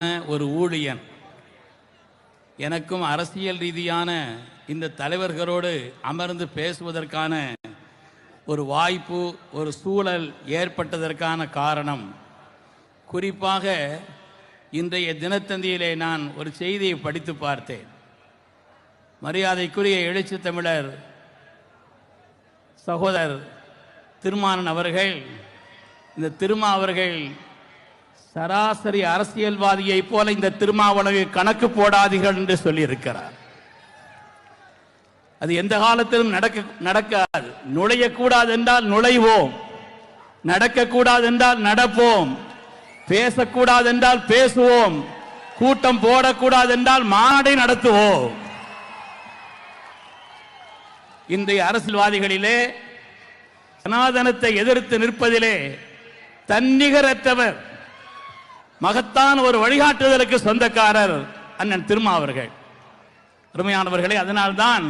ஒரு ஊழியன். எனக்கும் அரசியல் ரீதியான இந்த தலைவர்களோடு அமர்ந்து பேசுவதற்கான ஒரு வாய்ப்பு ஒரு சூழல் ஏற்பட்டதற்கான காரணம். குறிப்பாக இன்றைய தினத்தந்தியிலே நான் ஒரு செய்தியை படித்து பார்த்தேன். மரியாதைக்குரிய எழுச்சி தமிழர் சகோதரர் திருமானன் அவர்கள் இந்த திருமா அவர்கள் சராசரி அரசியல்வாதியை போல இந்த திருமாவளவை கணக்கு போடாதீர்கள் என்று சொல்லியிருக்கிறார். அது எந்த காலத்திலும் நடக்க நடக்காது. நுழையக்கூடாது என்றால் நுழைவோம். நடக்கக்கூடாது என்றால் நடப்போம். பேசக்கூடாது என்றால் பேசுவோம். கூட்டம் போடக்கூடாது என்றால் மாநாடை நடத்துவோம். இன்றைய அரசியல்வாதிகளிலே சனாதனத்தை எதிர்த்து நிற்பதிலே தன்னிகரற்றவர் மகத்தான் ஒரு வழிகாட்டுதலுக்கு சொந்தக்காரர் அண்ணன் திருமா அவர்கள். அருமையானவர்களே அதனால்தான்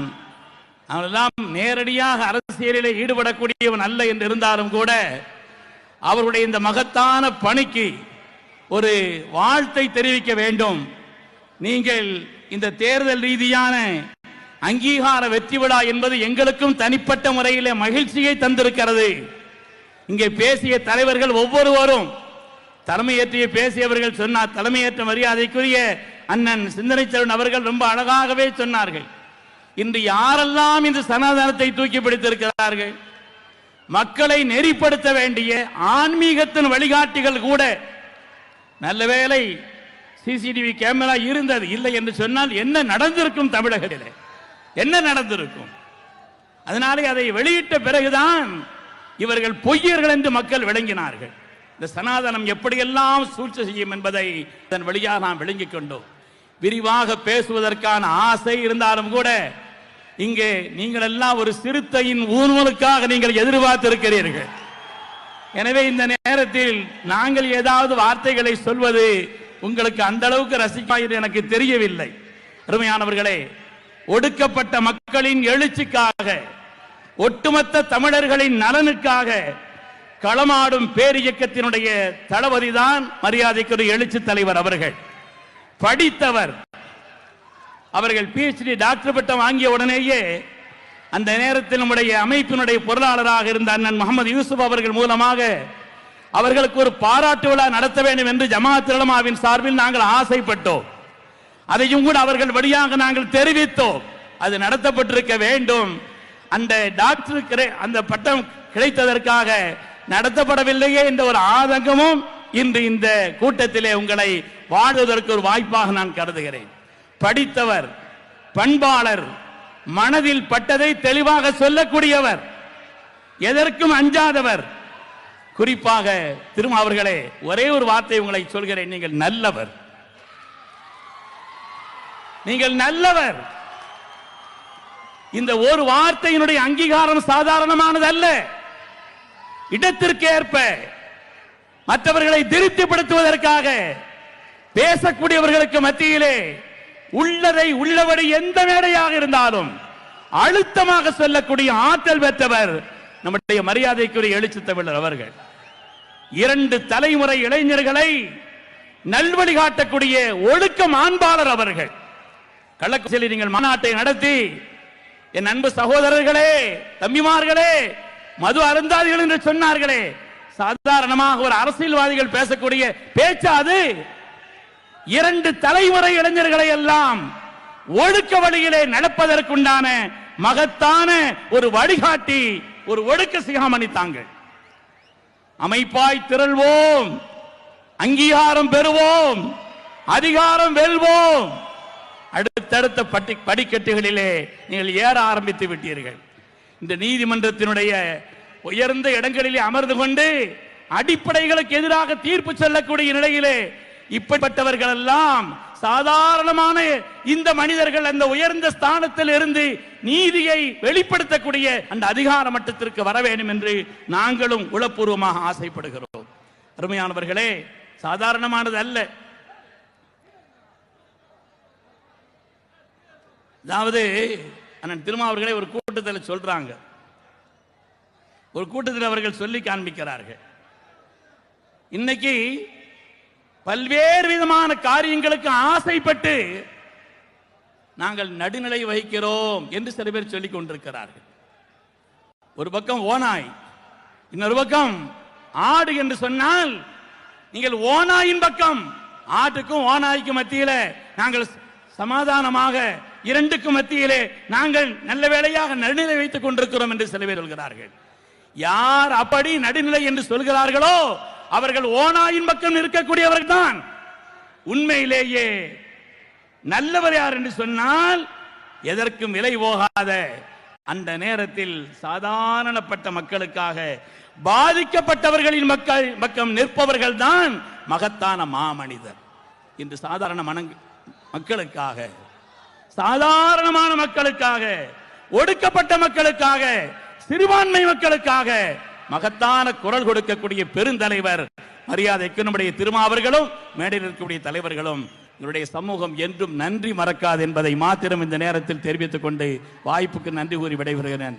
அவரெல்லாம் நேரடியாக அரசியலில் ஈடுபடக்கூடியவன் அல்ல என்று இருந்தாலும் கூட அவருடைய இந்த மகத்தான பணிக்கு ஒரு வாழ்த்தை தெரிவிக்க வேண்டும். நீங்கள் இந்த தேர்தல் ரீதியான அங்கீகார வெற்றி விழா என்பது எங்களுக்கும் தனிப்பட்ட முறையிலே மகிழ்ச்சியை தந்திருக்கிறது. இங்கே பேசிய தலைவர்கள் ஒவ்வொருவரும் தலைமையேற்றிய பேசியவர்கள் சொன்னார் தலைமையேற்ற மரியாதைக்குரிய அண்ணன் சிந்தனை சரண் அவர்கள் ரொம்ப அழகாகவே சொன்னார்கள். இன்று யாரெல்லாம் இந்த சனாதனத்தை தூக்கி பிடித்திருக்கிறார்கள்? மக்களை நெறிப்படுத்த வேண்டிய ஆன்மீகத்தின் வழிகாட்டிகள் கூட நல்ல வேளை சிசிடிவி கேமரா இருந்தது இல்லை என்று சொன்னால் என்ன நடந்திருக்கும் தமிழகத்தில்? என்ன நடந்திருக்கும்? அதனாலே அதை வெளியிட்ட பிறகுதான் இவர்கள் பொய்யர்கள் என்று மக்கள் விளங்கினார்கள். இந்த சனாதனம் எப்படியெல்லாம் சூழ்ச்சி செய்யும் என்பதை அதன் வழியாக நாம் விளங்கிக் கொண்டோம். விரிவாக பேசுவதற்கான ஆசை இருந்தாலும் கூட இங்கே நீங்கள் எல்லாம் ஒரு சிறுத்தையின் ஊர்வலுக்காக நீங்கள் எதிர்பார்த்திருக்கிறீர்கள். எனவே இந்த நேரத்தில் நாங்கள் ஏதாவது வார்த்தைகளை சொல்வது உங்களுக்கு அந்த அளவுக்கு ரசிப்பாயிரு என்று எனக்கு தெரியவில்லை. அருமையானவர்களே ஒடுக்கப்பட்ட மக்களின் எழுச்சிக்காக ஒட்டுமொத்த தமிழர்களின் நலனுக்காக களமாடும் பேரியக்கத்தினுடைய தளபதிதான் மரியாதைக்குரிய எழுச்சி தலைவர் அவர்கள். படித்தவர். அவர்கள் பிஹெச்டி டாக்டர் பட்டம் வாங்கிய உடனேயே அந்த நேரத்தில் நம்முடைய அமைப்பினுடைய பொருளாளராக இருந்த அண்ணன் முகமது யூசுப் அவர்கள் மூலமாக அவர்களுக்கு ஒரு பாராட்டு விழா நடத்த வேண்டும் என்று ஜமாத் உலமாவின் சார்பில் நாங்கள் ஆசைப்பட்டோம். அதையும் கூட அவர்கள் வழியாக நாங்கள் தெரிவித்தோம். அது நடத்தப்பட்டிருக்க வேண்டும். அந்த டாக்டர் அந்த பட்டம் கிடைத்ததற்காக நடத்தப்படவில்லையே என்ற ஒரு ஆதங்கமும் இன்று இந்த கூட்டத்திலே உங்களை வாழ்வதற்கு ஒரு வாய்ப்பாக நான் கருதுகிறேன். படித்தவர் பண்பாளர் மனதில் பட்டதை தெளிவாக சொல்லக்கூடியவர் எதற்கும் அஞ்சாதவர். குறிப்பாக திருமா அவர்களே ஒரே ஒரு வார்த்தை உங்களை சொல்கிறேன் நீங்கள் நல்லவர். நீங்கள் நல்லவர். இந்த ஒரு வார்த்தையினுடைய அங்கீகாரம் சாதாரணமானது அல்ல இடத்திற்கு ஏற்ப மற்றவர்களை திருப்திப்படுத்துவதற்காக பேசக்கூடியவர்களுக்கு மத்தியிலே உள்ளதை உள்ளபடி எந்த மேடையாக இருந்தாலும் அழுத்தமாக சொல்லக்கூடிய ஆற்றல் பெற்றவர் நம்முடைய மரியாதைக்குரிய எழுச்சி தமிழர் அவர்கள். இரண்டு தலைமுறை இளைஞர்களை நல்வழி காட்டக்கூடிய ஒழுக்க மாண்பாளர் அவர்கள். கள்ளக்குறிச்சியில் நீங்கள் மாநாட்டை நடத்தி என் அன்பு சகோதரர்களே தம்பிமார்களே மது அருந்தாதிகள் என்று சொன்னார்களே. சாதாரணமாக ஒரு அரசியல்வாதிகள் பேசக்கூடிய பேச்சாது இரண்டு தலைமுறை இளைஞர்களை எல்லாம் ஒழுக்க வழியிலே நடப்பதற்குண்டான மகத்தான ஒரு வழிகாட்டி ஒரு ஒழுக்க சிகாமணி தாங்கள். அமைப்பாய் திரள்வோம் அங்கீகாரம் பெறுவோம் அதிகாரம் வெல்வோம். அடுத்தடுத்த பட்டி படிக்கட்டுகளிலே நீங்கள் ஏற ஆரம்பித்து விட்டீர்கள். இந்த நீதிமன்றத்தினுடைய உயர்ந்த இடங்களிலே அமர்ந்து கொண்டு அடிப்படைகளுக்கு எதிராக தீர்ப்பு சொல்லக்கூடிய நிலையிலே இப்படிப்பட்டவர்கள் எல்லாம் சாதாரணமான இந்த மனிதர்கள் அந்த உயர்ந்த ஸ்தானத்தில் இருந்து நீதியை வெளிப்படுத்தக்கூடிய அந்த அதிகார மட்டத்திற்கு வர வேண்டும் என்று நாங்களும் உளப்பூர்வமாக ஆசைப்படுகிறோம். அருமையானவர்களே சாதாரணமானது அல்ல. அதாவது அண்ணன் திருமாவர்களே ஒரு கூட்டத்தில் சொல்றாங்க. ஒரு கூட்டத்தில் அவர்கள் சொல்லி காண்பிக்கிறார்கள். இன்னைக்கு பல்வேறு விதமான காரியங்களுக்கு ஆசைப்பட்டு நாங்கள் நடுநிலை வகிக்கிறோம் என்று சில பேர் சொல்லிக் கொண்டிருக்கிறார்கள். ஒரு பக்கம் ஓனாய் இன்னொரு பக்கம் ஆடு என்று சொன்னால் நீங்கள் ஓனாயின் பக்கம் ஆட்டுக்கும் ஓனாய்க்கும் மத்தியில நாங்கள் சமாதானமாக இரண்டுக்கும் மத்தியிலே நாங்கள் நல்ல வேளையாக நடுநிலை வைத்துக் கொண்டிருக்கிறோம் என்று சில பேர் சொல்கிறார்கள். யார் அப்படி நடுநிலை என்று சொல்கிறார்களோ அவர்கள் ஓனாயின் பக்கம் இருக்கக்கூடியவர்கள் தான். உண்மையிலேயே நல்லவர் யார் என்று சொன்னால் எதற்கும் விலை போகாத அந்த நேரத்தில் சாதாரணப்பட்ட மக்களுக்காக பாதிக்கப்பட்டவர்களின் மக்கள் பக்கம் நிற்பவர்கள் தான் மகத்தான மாமனிதர் இன்று சாதாரண மனங் மக்களுக்காக சாதாரணமான மக்களுக்காக ஒடுக்கப்பட்ட மக்களுக்காக சிறுபான்மை மக்களுக்காக மகத்தான குரல் கொடுக்கக்கூடிய பெருந்தலைவர் மரியாதைக்கு நம்முடைய திருமாவர்களும் மேடையில் இருக்கக்கூடிய தலைவர்களும் இவருடைய சமூகம் என்றும் நன்றி மறக்காது என்பதை மாத்திரம் இந்த நேரத்தில் தெரிவித்துக் கொண்டு வாய்ப்புக்கு நன்றி கூறி விடைபெறுகிறேன்.